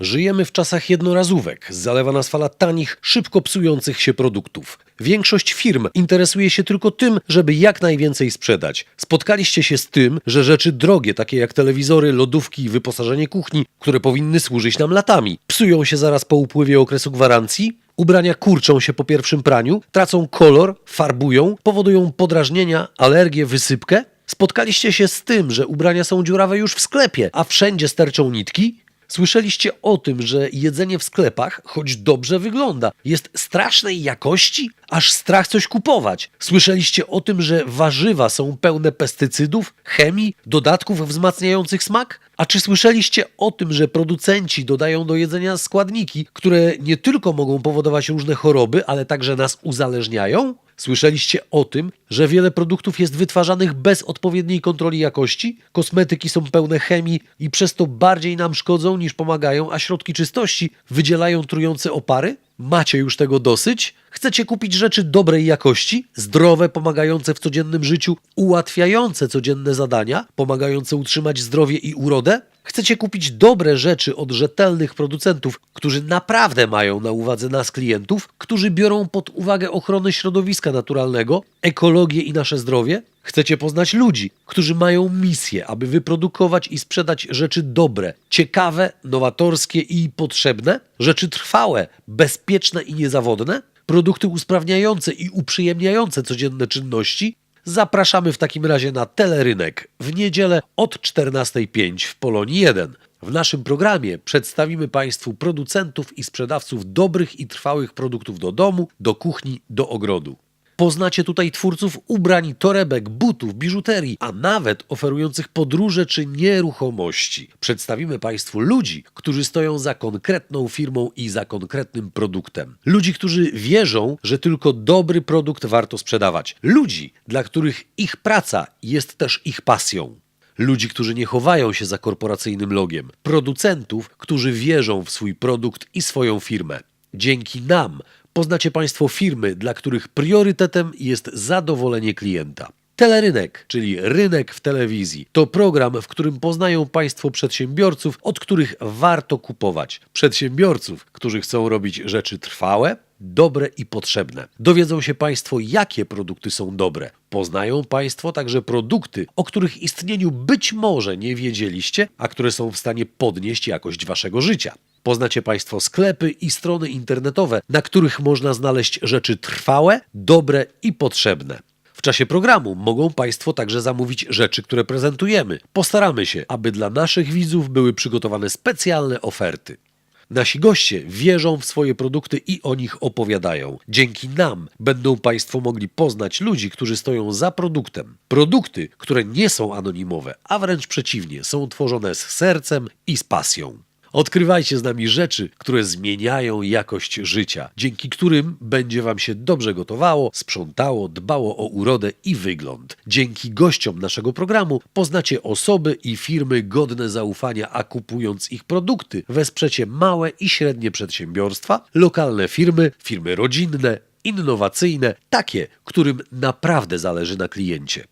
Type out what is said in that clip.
Żyjemy w czasach jednorazówek. Zalewa nas fala tanich, szybko psujących się produktów. Większość firm interesuje się tylko tym, żeby jak najwięcej sprzedać. Spotkaliście się z tym, że rzeczy drogie, takie jak telewizory, lodówki i wyposażenie kuchni, które powinny służyć nam latami, psują się zaraz po upływie okresu gwarancji? Ubrania kurczą się po pierwszym praniu, tracą kolor, farbują, powodują podrażnienia, alergie, wysypkę? Spotkaliście się z tym, że ubrania są dziurawe już w sklepie, a wszędzie sterczą nitki? Słyszeliście o tym, że jedzenie w sklepach, choć dobrze wygląda, jest strasznej jakości, aż strach coś kupować. Słyszeliście o tym, że warzywa są pełne pestycydów, chemii, dodatków wzmacniających smak? A czy słyszeliście o tym, że producenci dodają do jedzenia składniki, które nie tylko mogą powodować różne choroby, ale także nas uzależniają? Słyszeliście o tym, że wiele produktów jest wytwarzanych bez odpowiedniej kontroli jakości? Kosmetyki są pełne chemii i przez to bardziej nam szkodzą niż pomagają, a środki czystości wydzielają trujące opary? Macie już tego dosyć? Chcecie kupić rzeczy dobrej jakości, zdrowe, pomagające w codziennym życiu, ułatwiające codzienne zadania, pomagające utrzymać zdrowie i urodę? Chcecie kupić dobre rzeczy od rzetelnych producentów, którzy naprawdę mają na uwadze nas klientów, którzy biorą pod uwagę ochronę środowiska naturalnego, ekologię i nasze zdrowie? Chcecie poznać ludzi, którzy mają misję, aby wyprodukować i sprzedać rzeczy dobre, ciekawe, nowatorskie i potrzebne, rzeczy trwałe, bezpieczne i niezawodne, produkty usprawniające i uprzyjemniające codzienne czynności? Zapraszamy w takim razie na Telerynek w niedzielę od 14.05 w Polonii 1. W naszym programie przedstawimy Państwu producentów i sprzedawców dobrych i trwałych produktów do domu, do kuchni, do ogrodu. Poznacie tutaj twórców ubrań, torebek, butów, biżuterii, a nawet oferujących podróże czy nieruchomości. Przedstawimy Państwu ludzi, którzy stoją za konkretną firmą i za konkretnym produktem. Ludzi, którzy wierzą, że tylko dobry produkt warto sprzedawać. Ludzi, dla których ich praca jest też ich pasją. Ludzi, którzy nie chowają się za korporacyjnym logiem. Producentów, którzy wierzą w swój produkt i swoją firmę. Dzięki nam poznacie Państwo firmy, dla których priorytetem jest zadowolenie klienta. Telerynek, czyli rynek w telewizji, to program, w którym poznają Państwo przedsiębiorców, od których warto kupować. Przedsiębiorców, którzy chcą robić rzeczy trwałe, dobre i potrzebne. Dowiedzą się Państwo, jakie produkty są dobre. Poznają Państwo także produkty, o których istnieniu być może nie wiedzieliście, a które są w stanie podnieść jakość Waszego życia. Poznacie Państwo sklepy i strony internetowe, na których można znaleźć rzeczy trwałe, dobre i potrzebne. W czasie programu mogą Państwo także zamówić rzeczy, które prezentujemy. Postaramy się, aby dla naszych widzów były przygotowane specjalne oferty. Nasi goście wierzą w swoje produkty i o nich opowiadają. Dzięki nam będą Państwo mogli poznać ludzi, którzy stoją za produktem. Produkty, które nie są anonimowe, a wręcz przeciwnie, są tworzone z sercem i z pasją. Odkrywajcie z nami rzeczy, które zmieniają jakość życia, dzięki którym będzie Wam się dobrze gotowało, sprzątało, dbało o urodę i wygląd. Dzięki gościom naszego programu poznacie osoby i firmy godne zaufania, a kupując ich produkty, wesprzecie małe i średnie przedsiębiorstwa, lokalne firmy, firmy rodzinne, innowacyjne, takie, którym naprawdę zależy na kliencie.